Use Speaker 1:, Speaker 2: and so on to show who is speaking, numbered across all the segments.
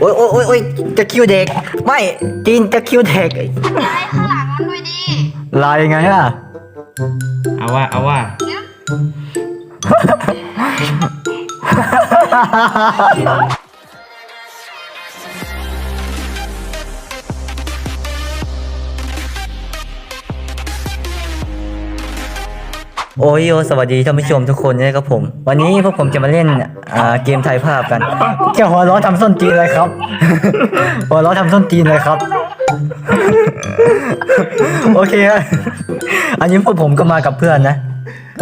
Speaker 1: โอ้ยโอ้ยโอ้ยโอ้ยจะคิวเด็ก ไม่จีนจะคิวเด็ก
Speaker 2: ลายข้างหลังมันด้วยดิ
Speaker 1: ลายยังไงอะ
Speaker 3: เอาว่าเอาว่า
Speaker 1: โอ้ยโอสวัสดีท่านผู้ชมทุกคนนะครับผม วันนี้พวกผมจะมาเล่นอ่าเกมไทยภาพกัน แค่หัวล้อทำส้นตีนเลยครับ หัวล้อทำส้นตีนเลยครับ โอเคฮะอันนี้พวกผมก็มากับเพื่อนนะ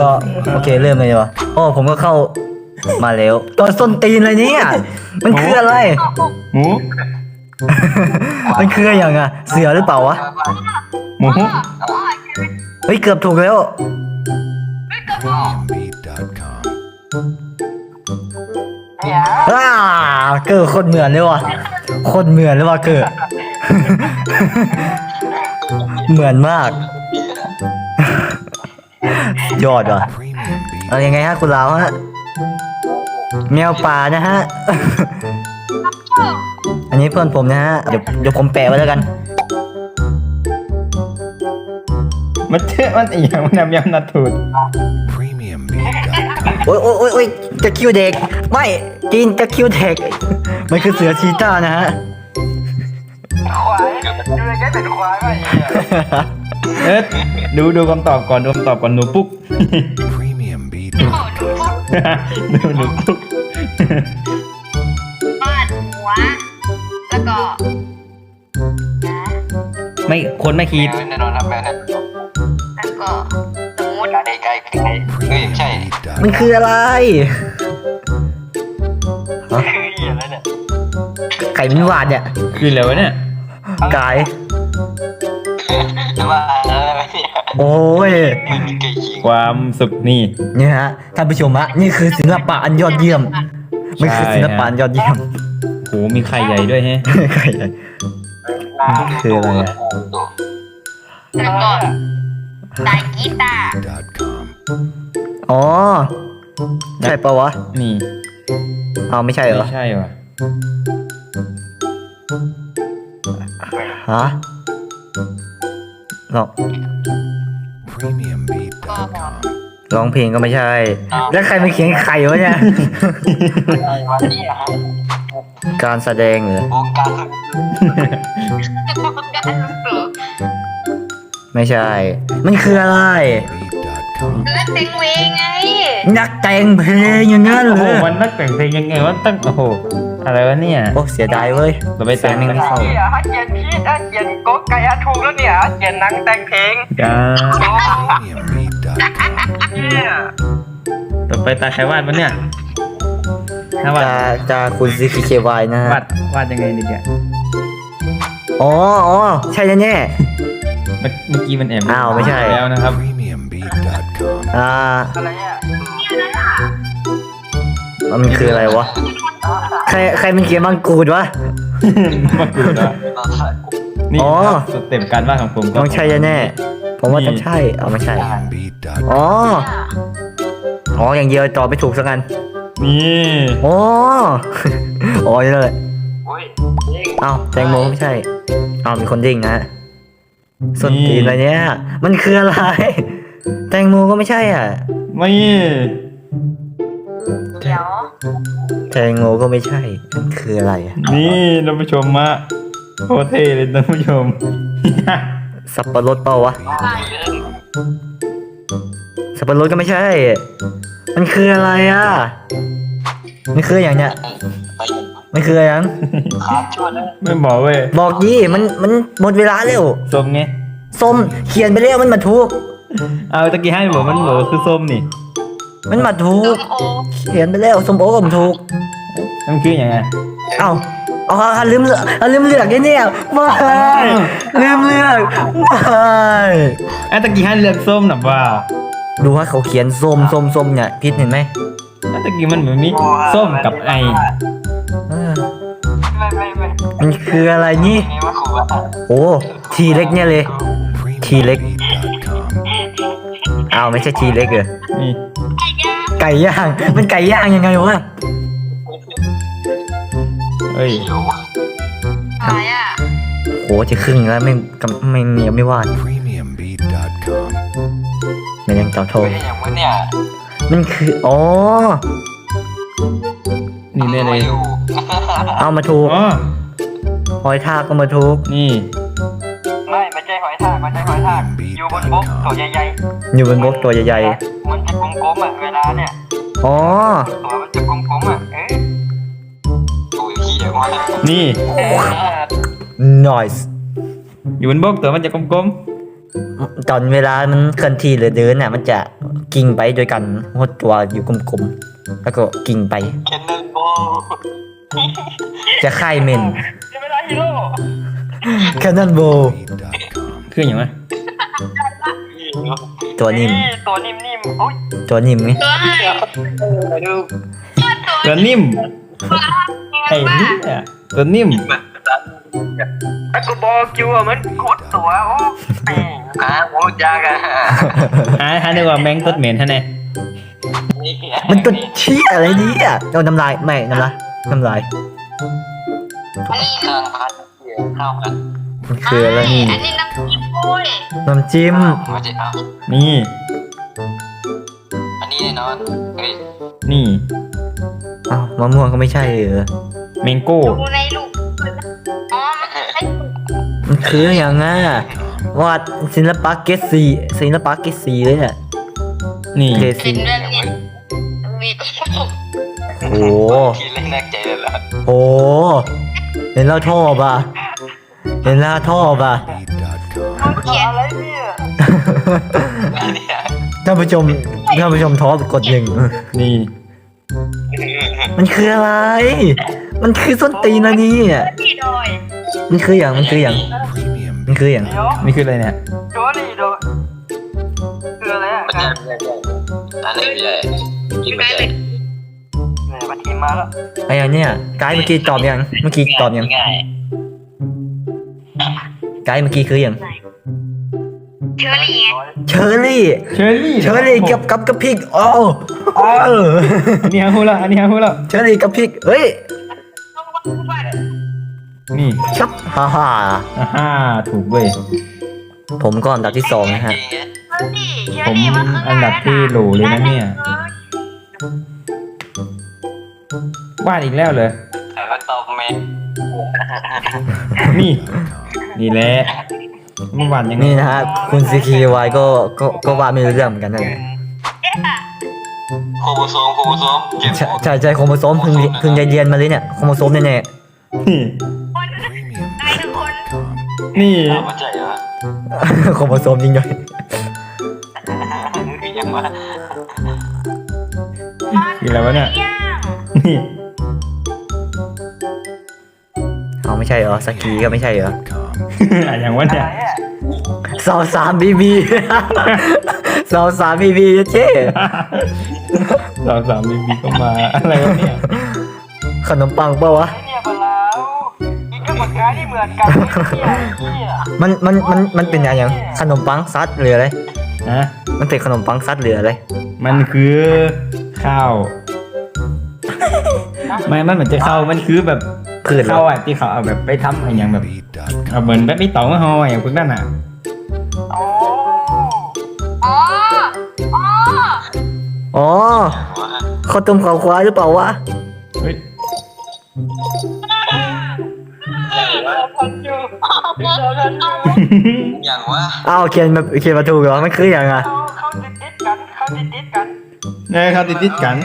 Speaker 1: ก็โอเคเริ่มเลยดีกวะโอ้ผมก็เข้ามาแล้วตัวส้นตีนเลยเนี่ยมันคืออะไร
Speaker 3: หมู
Speaker 1: มันคืออย่างอะเสือหรือเปล่าวะ
Speaker 3: หมู
Speaker 1: เฮ้ยเกือบถูกแล้ว
Speaker 4: Premiumbeat.com.
Speaker 1: อ้าเกิดคนเหมือนเลยว่ะคนเหมือนเลยว่ะเกิด เหมือนมาก ยอดว่ะ
Speaker 4: Premiumbeat.
Speaker 1: เอายังไงฮะคุณลาวฮะแมวป่านะฮะ อันนี้เพื่อนผมนะฮะ เดี๋ยวเดี๋ยวผมแปะไว้แล้วกัน
Speaker 3: มันเชื่อมันอีกอย่างมันนำยำนัดถูด
Speaker 4: Premiumbeat.com.
Speaker 1: โอ้ยโอ้ยโอ้ยโอ้ยจะคิวเด็ก ไม่จีนจะคิวเด็ก มันคือเสือชีต้านะฮะ
Speaker 3: เอ๊ะดูดูคำตอบก่อนดูคำตอบก่อนหนูปุ๊ก
Speaker 4: Premiumbeat.com.
Speaker 3: ดูหนูปุ๊ก
Speaker 2: บ้านหัว แล้วก็นะ
Speaker 3: ไม่คนไม่คิด
Speaker 2: แล้วก็ สมมติ
Speaker 1: มัน
Speaker 4: Premiumbeat.com.
Speaker 1: คืออะไรฮะไข่มันหวาดเนี่ย
Speaker 3: คืออะไรวะเนี่ย
Speaker 1: กายโอ้ย
Speaker 3: ความสุขนี่
Speaker 1: นี่ฮะท่านผู้ชมฮะนี่คือศิลปะอันยอดเยี่ยมมันคือศิลปะอันยอดเยี่ยม
Speaker 3: โหมีไข่ใหญ่ด้วยแฮะ
Speaker 1: ไข่เลยคืออะไร อะ
Speaker 2: แล้วก็สายกีตาร์
Speaker 4: Premiumbeat.com.
Speaker 1: อ๋อใช่ปะวะ
Speaker 3: นี่
Speaker 1: เอาไม่ใช่เหรอ
Speaker 3: ไม่ใช่ว่ะ
Speaker 1: ฮะลอง
Speaker 4: Premiumbeat.com.
Speaker 1: ร้องเพลงก็ไม่ใช่ แล้วใครมาเขียนไข่วะเนี่ยการแสดงเหรอ ไม่ใช่ มันคืออะไร
Speaker 4: Premiumbeat.com.
Speaker 2: และเต็งเวงไง
Speaker 1: นักแต่งเพลงอย่างนั้น
Speaker 3: โอ้
Speaker 1: เล
Speaker 3: โห
Speaker 1: ย
Speaker 3: มันนักแต่งเพลงยังไงวะตั้งโอ้โหอะไรวะเนี่ย
Speaker 1: โอ้เสียดายเว้ย
Speaker 3: เราไป
Speaker 1: เสี
Speaker 3: แต่
Speaker 1: ย
Speaker 3: ง
Speaker 1: งหนึ่งไม่เข้า
Speaker 5: เนี่ยถ้าเขียนพีดถ้าเขียนโก๊กไก่อะถูกแล้วเนี่ยเขียนหนังแต่งเพลง
Speaker 3: จ้า
Speaker 4: Premiumbeat.com.
Speaker 5: เนี่ย
Speaker 3: ต่อไปตาใครวาดมันเนี่ยถ้าวาด
Speaker 1: จาจาคุณซีคีเควายนะฮะ
Speaker 3: วาดวาดยังไงดีเนี่ย
Speaker 1: อ๋ออ๋อใช่แน่
Speaker 3: เมื่อ เมื่อกี้มันแอบ
Speaker 1: อ้าวไม่ใช่
Speaker 3: แล้วนะครับ
Speaker 4: Premiumbeat.com.
Speaker 1: ๆอ่า
Speaker 5: อะไรอะ
Speaker 1: มันคืออะไรวะ ใครใครมันเขียนมังกรวะ
Speaker 3: มากูแล้วนี่
Speaker 1: อ๋อ
Speaker 3: ครับสเต็ปการวาดของผมก็
Speaker 1: ต้องใช่แน่ๆผมว่าต้องใช่เอาไม่ใช่
Speaker 4: Premiumbeat.com.
Speaker 1: อ๋อ อ๋ออย่างเดียวตอบไม่ถูกสักอัน
Speaker 3: นี่
Speaker 1: อ๋อ อ๋อนี่เลยเอ้าแตงโมไม่ใช่ เอ้ามีคนดิ่งนะฮะ ส้นตีนอะไรเนี่ย มันคืออะไร แตงโมก็ไม่ใช่อะ
Speaker 3: ไม่
Speaker 2: เดี๋ยว
Speaker 1: แตงโมก็ไม่ใช่ มันคืออะไรอะ
Speaker 3: นี่ท่านผู้ชมมาโคตรเท่เลยท่านผู้ชม
Speaker 1: สับปะรดเปล่าวะ สับปะรดก็ไม่ใช่ มันคืออะไรอะ มันคืออย่างเนี้ย มันคืออะไรยัง
Speaker 3: ไม่บอกเว้ย
Speaker 1: บอกยี่มันมันหมดเวลาแล้ว
Speaker 3: ส้มไง
Speaker 1: ส้มเขียนไปแล้วมันมาถูก
Speaker 3: เอาตะกี้ให้บอกมันบอกว่าคือส้มนี่
Speaker 1: มันมาถูก
Speaker 2: โอ้
Speaker 1: เขียนไปแล้วส้มโอก็มันถูก
Speaker 3: มันคืออย่างไง
Speaker 1: เอ้าเอาเอาลืมเลือกเอาลืมเลือกไอ้เนี่ยไม่ลืมเลือกไม่
Speaker 3: ไอ้ตะกี้ให้เลือกส้มหนับว่า
Speaker 1: ดูว่าเขาเขียนส้มส้มส้มเนี่ยพิษเห็นไหม
Speaker 3: ไอ้ตะกี้มันเหมือนมีส้มกับไอ
Speaker 1: เออ
Speaker 5: ไม่ไม่ไม่
Speaker 1: มันคืออะไรนี่
Speaker 5: นี่ว่าขู่อะ
Speaker 1: โอ้ทีเล็กเนี่ยเลย
Speaker 4: Premiumbeat.com.
Speaker 1: อ้าวไม่ใช่ทีเล็กเหรอ
Speaker 3: นี่
Speaker 1: ไก่ย่าง มันไก่ย่างยังไงวะ
Speaker 3: เอ้ย
Speaker 2: อะไรอะ
Speaker 1: โหจะครึ่งแล้วไม่กำไม่มีไม่วาด
Speaker 4: Premiumbeat.com.
Speaker 1: มันยังต่อโทร
Speaker 5: เฮ้ยอย่างมึงเนี่ย
Speaker 1: มันคือ อ๋อ
Speaker 3: นี่แน่เลย
Speaker 1: เอามาถูก
Speaker 3: อ๋อ
Speaker 1: หอยทากก็มาถูก
Speaker 3: นี่
Speaker 5: ไม่ไม่ใช่หอยทากไม่ใช่หอยทากอยู่บนบกตัวใหญ่
Speaker 1: อยู่บนบกตัวใหญ่
Speaker 5: ๆมันจะกลมๆอะเวลาเนี่ย
Speaker 1: ๆอ๋อ
Speaker 5: ตัวมันจะกลมๆอะเอ๊ะตัวขี้อย่างว่า
Speaker 3: นี่
Speaker 1: noise
Speaker 3: อยู่บนบกตัวมันจะกลม
Speaker 1: ตอนเวลามันเคลื่อนที่หรือเดินน่ะ มันจะกิ่งไปด้วยกันหดตัวอยู่กลมๆแล้วก็กิ่งไป
Speaker 5: เคนเนอร์โบ
Speaker 1: จะค่ายเมน
Speaker 5: จะเวลาฮีโร่
Speaker 1: แคนนอนโบ
Speaker 4: Premiumbeat.com.
Speaker 3: ๆคืออย่างไร
Speaker 1: ตัวนิ่ม
Speaker 5: ตัวนิ่มๆโอ้ย
Speaker 1: ตัวนิ่มไง
Speaker 2: ตัวอะไร
Speaker 5: ดู
Speaker 3: ตัวนิ่มไอ้เนี่ยตัวนิ่ม
Speaker 5: แต่กูบอกอยู่ว่ามันกดตัวโอ้แม่งอะโอ้ยากอะ
Speaker 3: หาหาได้ว่าแมงต้นเหม็นท่านไง
Speaker 1: มันตัวชี้อะไรเนี่ยเอาน้ำลายไม่น้ำลาย น้ำลาย
Speaker 2: อันนี้
Speaker 5: ข้างพัดเข้ากัน
Speaker 1: มันคืออะไรนี่
Speaker 2: อันนี้น้ำจิ้มโอ้ย
Speaker 1: น้ำจิ้ม
Speaker 5: มันจะเอา
Speaker 3: นี่
Speaker 5: อันนี้แน่นอนเฮ้ย
Speaker 3: นี่
Speaker 1: อ้าวมะม่วงก็ไม่ใช่เหรอ
Speaker 3: แมงโก้
Speaker 2: ดูในลูกอ๋อมันใช่
Speaker 1: มันคืออย่างง่วาดศิลปะเกรดสีศิลปะเกรดสีเลยเนี่ย
Speaker 3: นี่
Speaker 1: เกรด
Speaker 2: กิ
Speaker 1: สี
Speaker 2: นแบบนี้วีก
Speaker 1: โอ้โห
Speaker 5: ทีแรกแรกใจเลยล่ะ
Speaker 1: โอ้โหเห็นแล้วท่อป่ะเห็นแล้วท่อป่ะ
Speaker 4: Premiumbeat.com.
Speaker 2: เขียน
Speaker 5: อะไรเนี่ยเนี่ย
Speaker 1: ท่านผู้ชมท่านผู้ชมท้อกดหนึ่ง
Speaker 3: นี่
Speaker 1: มันคืออะไร มันคือส้นตีนนะนี่
Speaker 2: ที่ดอย
Speaker 1: มันคืออย่างมันคืออย่าง
Speaker 4: Premium
Speaker 1: มันคืออย่าง
Speaker 5: เดี๋ยว
Speaker 3: นี่คืออะไรเนี่ย
Speaker 5: โจนี่โดคืออะไรอะ
Speaker 6: มันจะอันนี้ไม่ใช่กินไม่ใช่
Speaker 5: เนี่ย มาทีมมาแล้ว
Speaker 1: ไอ้อย่างเนี้ยไกด์เมื่อกี้ตอบยังเมื่อกี้ตอบยัง
Speaker 6: ง่าย
Speaker 1: ไกด์เมื่อกี้คืออย่าง
Speaker 2: เชอรี่ไง
Speaker 1: เชอร์รี่
Speaker 3: เชอร์รี่
Speaker 1: เชอร์รี่กับกับกับพริกโอ้โอ้
Speaker 3: อันนี้ฮาฮูละอันนี้ฮาฮูละ
Speaker 1: เชอร์รี่กับพริกเฮ้ย
Speaker 3: นี่
Speaker 1: ชับฮ่าฮ่า
Speaker 3: อ่าฮ่าถูกเว้ย
Speaker 1: ผมก็อันดับที่สองนะฮะ
Speaker 6: จริงไง
Speaker 2: เชอรี่เชอรี่มันคือ
Speaker 3: ผมอันดับที่โหลเลยนะเนี่ย วาดอีกแล้วเลย
Speaker 5: แต่ก็ตอบแม่
Speaker 3: นี่ นี่แหละเมื่อวานยังไง
Speaker 1: นี่นะฮะคุณซีคีวายก็ก็ก็ว่าไม่รู้เรื่องเหมือนกันนะ
Speaker 6: โครโมโซมโครโมโซมเก็บ
Speaker 1: ใช่ใช่ใช่โครโมโซมเพิ่งเพิ่งได้เรียนมาเลยเนี่ยโครโมโซมแน่
Speaker 3: นี่
Speaker 4: Premiumbeat.com.
Speaker 3: นี่
Speaker 6: เข้าใจเหรอ
Speaker 1: ๆ โครโมโซมจริงด้วย
Speaker 6: คือยังว่า
Speaker 3: คืออะไรวะเนี่ย นี่
Speaker 1: เอาไม่ใช่เหรอสกีก็ไม่ใช่เหรอ
Speaker 4: Com.
Speaker 3: อะไรอย่างวะเนี่ย
Speaker 1: สาวสามบีบี สาวสามบีบีเจ๊
Speaker 3: สาวสามบีบีก็มา อะไรวะเนี่ย
Speaker 1: ขนมปังเปล่าวะ
Speaker 5: เนี่ยมาแล้วอีกก็ปากกาที่เหมือนกันเนี่ยเนี่ย
Speaker 1: มันมันมันมันเป็นอะไรอย่างขนมปังซัดหรืออะไร
Speaker 3: ฮะ
Speaker 1: มันเป็นขนมปังซัดหรืออะไร
Speaker 3: มันคือข้าว ไม่มันเหมือนจะข้าวมันคือแบบ
Speaker 1: พืชเหรอ
Speaker 3: ข้าวอะที่เขาเอาแบบไปทำอะไรอย่างแบบ
Speaker 4: Premiumbeat.com.
Speaker 3: เอาเหมือนแบบไม่ตองห่ออย่างพวกนั้นอะ
Speaker 5: โอ้
Speaker 2: อ๋ออ๋อ
Speaker 1: อ๋อข้าวต้มข้าวควายหรือเปล่าวะ
Speaker 3: เฮ้ย
Speaker 5: พันอยู่
Speaker 6: อย่างว่า
Speaker 1: อ้าวเขียนมาเขียนมาถูกเหรอมันคืออย่างอะ
Speaker 5: เขาเขาติดติดกันเขาติดติดกัน
Speaker 3: เนี่ยเขาติดติดๆกัน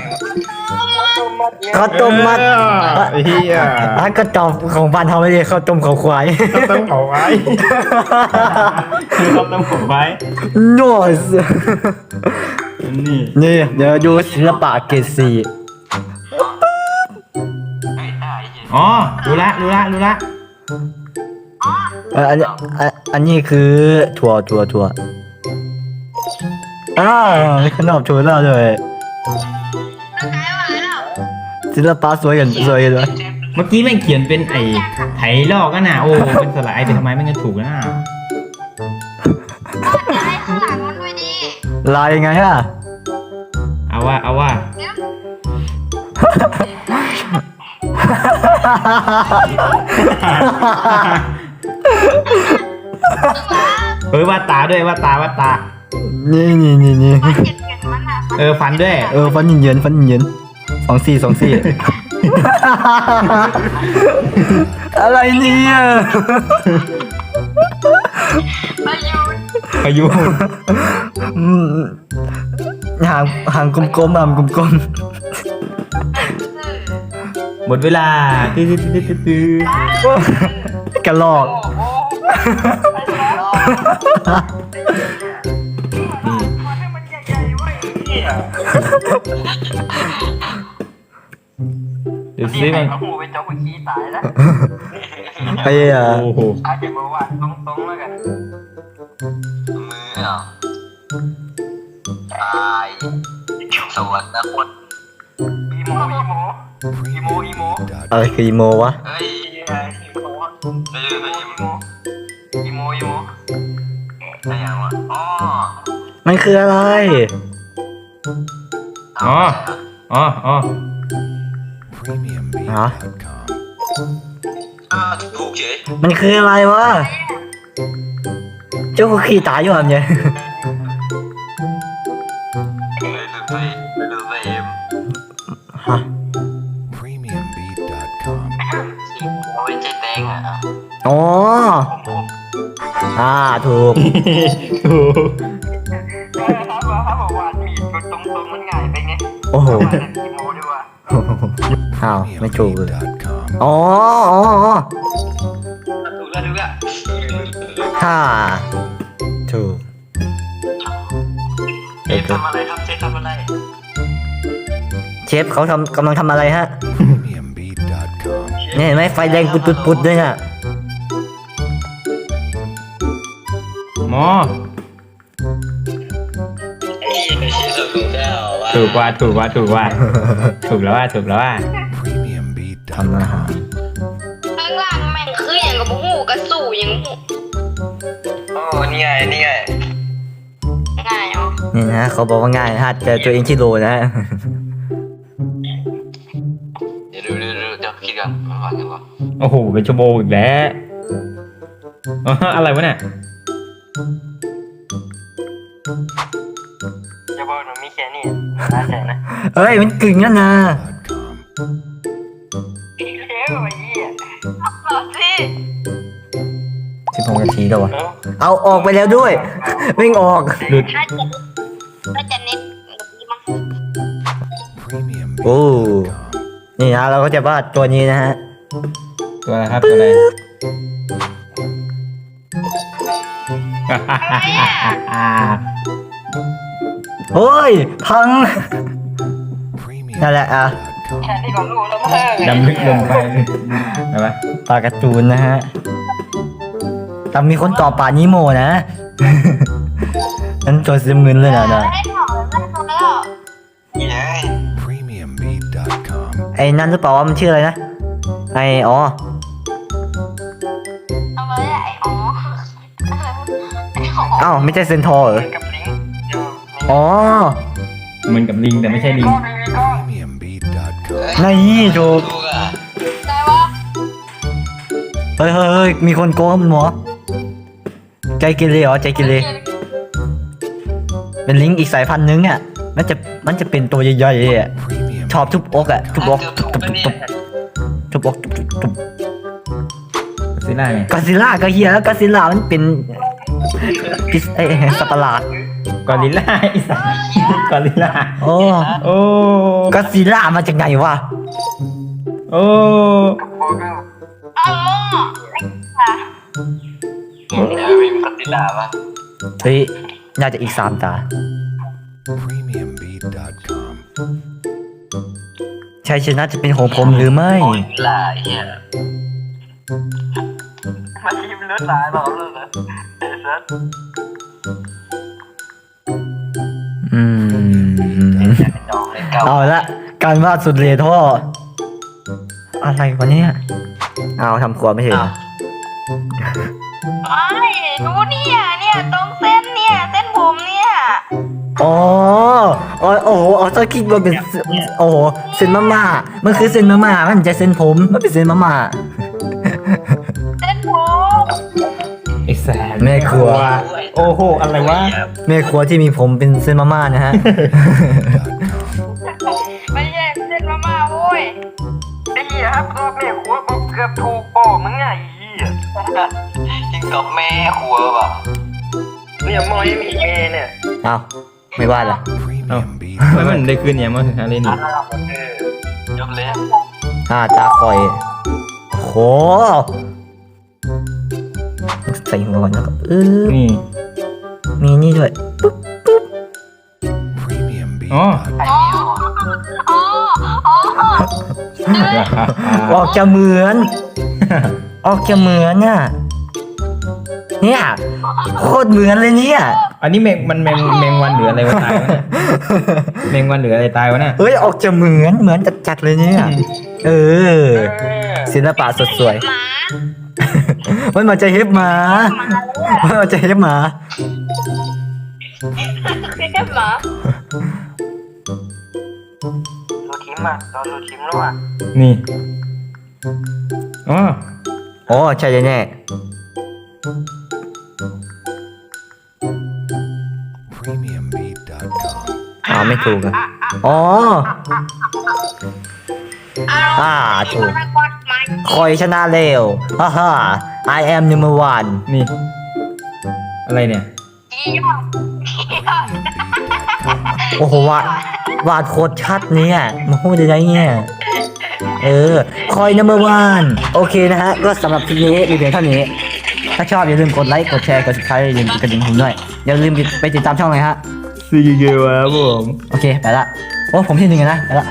Speaker 1: ข้าวต้มมัด
Speaker 3: เออเฮีย
Speaker 1: อะก็ตอบของบ้านเขาไม่ใช่ข้าวต้มข้าวควาย
Speaker 3: เขาต้องเผาไว้เขาต้องเผาไว้
Speaker 1: noise
Speaker 3: นี่
Speaker 1: นี่เดี๋ยวดูศิลปะเกรดสี
Speaker 3: อ๋อ รู้ละ รู้ละ รู้ละ
Speaker 1: เอ่ออันนี้อันอันนี้คือถั่วถั่วถั่วอ้าวมีขนมถั่วแล้วด้วย ศิลปะสวยกันสวยกันเลย
Speaker 3: เมื่อกี้แม่งเขียนเป็นไอ้ไถลอกกันนะโอ้เป็นสระไอเป็นทำไมไม่งั้นถูกนะ
Speaker 2: ไกด์ข้างหลังมันด้วยดิ
Speaker 1: ลายยังไงอะ
Speaker 3: เอาว่าเอาว่า
Speaker 2: เนี่ย
Speaker 3: เออวาดตาด้วยวาดตาวาดตา
Speaker 1: นี่นี่นี่นี่
Speaker 2: มันเจ็บเกินมันอะ
Speaker 3: เออฟันด้วย
Speaker 1: เออฟันเย็นๆฟันเย็นๆ สองสี่สองสี่ อะไรเนี่ย
Speaker 2: ประยุทธ์
Speaker 3: พายุ
Speaker 1: อืมหางหางกลมๆหางกลม
Speaker 3: หมดเวลาตื้อตื้อตื้อตื้อตื้อ
Speaker 1: ๆกระลอก
Speaker 3: นี่ ดูซิมัน
Speaker 5: หูไปจกไปขี้ตายแล้ว
Speaker 1: ไอ้อะ
Speaker 3: โอ้โห
Speaker 5: อาจจะบอกว่าตรงๆแล้วกัน
Speaker 6: มืออะตายสวนนะคน
Speaker 5: อีโมอีโมอีโมอีโม
Speaker 1: อะไรคืออีโมวะ
Speaker 6: เฮ้ย
Speaker 5: อีโม
Speaker 6: ไม่รู้ไม่
Speaker 5: อี
Speaker 6: รู้
Speaker 5: โมอีโมอีโม
Speaker 6: อะไรอย่างวะอ๋อ
Speaker 1: มันคืออะไร
Speaker 3: อ๋ออ๋ออ๋อ
Speaker 4: PremiumBeat.com.
Speaker 6: อ้าวถูกเฉย
Speaker 1: มันคืออะไรวะ เจ้าก็ขี่ตายอยู่แบบเนี้ย
Speaker 6: ไม่รู้ไปไม่รู้ไปเอ็ม
Speaker 1: ฮะ
Speaker 4: PremiumBeat.com.
Speaker 6: สีโอ้ยใจแดงอะ
Speaker 1: อ๋อ อ่าถูก
Speaker 3: ถูก
Speaker 5: เออครับว่าครับบอกว่ามีดตรงๆมันง่ายไปไง
Speaker 1: โอ้โห
Speaker 5: ว่าแต่อีโมดีกว่า
Speaker 1: อ้าวไม่ถูกเลย
Speaker 4: PremiumBeat.com.
Speaker 1: อ๋ออ๋ออ๋อ
Speaker 6: ถูกแล้วถูกแล้ว
Speaker 1: ฮ่าถูก
Speaker 6: เชฟทำอะไรครับเชฟทำอะไร
Speaker 1: เชฟเขาทำกำลังทำอะไรฮะ
Speaker 4: PremiumBeat.com.
Speaker 1: เนี่ยเห็นไหมไฟแดงปุดปุดปุดด้วยน่ะ
Speaker 3: หมอ
Speaker 6: ถูกว่า
Speaker 3: ถูกว่าถูกว่า ถูกแล้วว่าถูกแล้วว่า
Speaker 1: ทำอาหาร
Speaker 4: PremiumBeat.com.
Speaker 2: ข้างล่างแม่งคืออย่างกับหูกระสู่อย่างหู
Speaker 5: โอ้นี่ไงนี่ไง
Speaker 2: ง่ายอ๋อ
Speaker 1: นี่นะเขาบอกว่าง่ายนะฮะเจอตัวเองที่โลนะ
Speaker 6: เดี๋ยวดูดูดูเดี๋ยวคิดกันมาฟังกันว่า
Speaker 3: โอ้โหเป็นชั่วโมงอีกแล้วอ๋ออะไรวะเนี่ย
Speaker 5: นี้น่าใจนะ
Speaker 1: เอ้ยมันกึ่งนั่นนะ
Speaker 5: เฮ้ยไอ้เหี้ย
Speaker 2: ต่อสิ
Speaker 1: สิบหกนาทีแล้ววะ
Speaker 5: เออ
Speaker 1: เอาออกไปแล้วด้วย วิ่งออก
Speaker 3: หลุด
Speaker 2: ถ้าจะถ้าจะเน็ตดีมั้ง
Speaker 1: โอ้
Speaker 4: PremiumBeat.com.
Speaker 1: นี่นะเราก็จะวาดตัวนี้นะฮะ
Speaker 3: ตัวอะไรครับตัวอะไร
Speaker 1: โอ้ย พัง นั่นแหละอะ
Speaker 4: PremiumBeat.com.
Speaker 5: แค่นี้ก็รู้แล้วมั้ง
Speaker 3: ดำลึกลงไปอะไรวะ
Speaker 1: ปลาการ์ตูนนะฮะแต่มีคนตอบป่านิโมนะนั่นตัวสีน้ำเงินเลยนะนะ
Speaker 2: ได้ถอดได้ถอดแล้ว
Speaker 5: เย้ย
Speaker 4: PremiumBeat.com.
Speaker 1: ไอ้นั่นหรือเปล่าว่ามันชื่ออะไรนะ ไอ้อ๋อ
Speaker 2: เอาไว้ไอ้อ๋อไอ้ของ
Speaker 1: อ้าวไม่ใช่เซนทอร์เหรอ อ๋อ
Speaker 3: เหมือนกับลิงแต่ไม่ใช่ลิง
Speaker 5: ก้อนมีก้อน
Speaker 4: PremiumBeat.com.
Speaker 1: นี่ถูก
Speaker 6: ถูกอะ
Speaker 2: ได้ว่า
Speaker 1: เฮ้ยเฮ้ยเฮ้ยมีคนโกงมันหมอใจกินเลยเหรอใจกินเลย เป็นลิงก์อีกสายพันธุ์นึงอะมันจะมันจะเป็นตัวใหญ่ๆอะชอบทุบอกอะทุบอกทุบทุบทุบทุบทุบอกทุบทุบทุบ
Speaker 3: ซื้อได้ไง
Speaker 1: กอซิล่าก็เฮียแล้วกอซิล่ามันเป็นพิษเอ้ยสัตว์ประหลาด
Speaker 3: กอริลล่าไอ้สัสกอริลล่า
Speaker 1: โอ้
Speaker 3: โอ้
Speaker 1: กอซิล่ามาจากไหนวะ
Speaker 3: โอ้
Speaker 5: บอกแล้ว
Speaker 2: เอาหม้อ
Speaker 6: เดี๋ยวมีกติลาปะ
Speaker 1: เฮ้ยน่าจะอีกสามตา
Speaker 4: PremiumBeat.com.
Speaker 1: ชัยชนะจะเป็นของผมหรือไม่
Speaker 6: โอ้ยลาไอ้เหี้ย
Speaker 5: มาทีมเลือดหลายเราเลยนะเอเซส
Speaker 1: อืม
Speaker 6: จองเลยเก่า
Speaker 1: เอาละการวาดสุดเลท่ออะไรวะเนี่ย เอาทำครัวไม่ใช่เหรอ
Speaker 2: ไอ้ดูเนี่ยเนี่ยตรงเส้นเนี่ยเส้นผมเนี่ย
Speaker 1: อ๋ออ๋อโอ้โหอ๋อถ้าคิดว่าเป็นโอ้โหเส้นมาม่ามันคือเส้นมาม่ามันจะเส้นผม มันเป็นเส้นมาม่า
Speaker 2: เส้นผม
Speaker 3: ไอ้แสบ
Speaker 1: แม่ครัว
Speaker 3: โอ้ โห อะไรวะ
Speaker 1: แม่ครัวที่มีผมเป็นเส้นมาม่านะฮะ
Speaker 2: ไม่ใช่เส้นมาม่าโว้ย
Speaker 5: ไอ้เหี้ยครับตัวแม่หัวบอกเกือบถูกโป้มึงไงไอ้เหี้ย
Speaker 6: กินกับแม่ครัวป่ะ
Speaker 5: เนี่ยมอยมีเมเนี่ย
Speaker 1: เอาไม่ว่าละ
Speaker 4: Premium beat.
Speaker 3: แล้วมันได้ขึ้นเนี่ยมาถึงอะไรนี่
Speaker 5: เออย
Speaker 6: กเลย
Speaker 1: อ่าตาคอยโหใส่หัวก่อนแล้วก็เออ
Speaker 3: นี่
Speaker 1: มีนี่ด้วย
Speaker 4: Premium beat.
Speaker 3: อ๋อ
Speaker 2: อ๋ออ๋ออ๋อ
Speaker 1: ออกจะเหมือน ออกจะเหมือนน่ะเนี่ยโคตรเหมือนเลยเนี่ย
Speaker 3: อันนี้แมงมันแมงแมงวันหรืออะไรวะตายวะเนี่ยแมงวันหรืออะไรตายวะน่ะ
Speaker 1: เฮ้ยออกจะเหมือนเหมือนจัดๆเลยเนี่ยเออศิลปะสดสวย
Speaker 2: หมา
Speaker 1: มันมาจะเฮ็บหมามันมาจะเฮ็บหมา
Speaker 2: เรียกหมา
Speaker 5: ดูทีมอะตอนดูทีมแล้วอะ
Speaker 3: นี่อ๋อ
Speaker 1: อ๋อใช่แน่
Speaker 4: Premiumbeat.com.
Speaker 1: ๆอ้าวไม่ถูกอะอ๋ออ่าถูกคอยชนะเร็วฮ่าฮ่า I am number one
Speaker 3: นี่ อะไรเนี่ย
Speaker 2: อีหยอกอีหยอก
Speaker 1: โอ้โหวาดวาดโคตรชัดเนี่ยมาพูดได้ไงเนี่ยเออ คอย number one โอเคนะฮะ ก็สำหรับคลิปนี้มีเพียงเท่านี้ ถ้าชอบอย่าลืมกดไลค์ กดแชร์ กด subscribe อย่าลืมกดกระดิ่งผมด้วย อย่าลืมไปติดตามช่องเลยฮะ
Speaker 3: ซีเกวครับผม
Speaker 1: โอเค ไปละ โอ้ ผมที่หนึ่งอะนะ ไปละ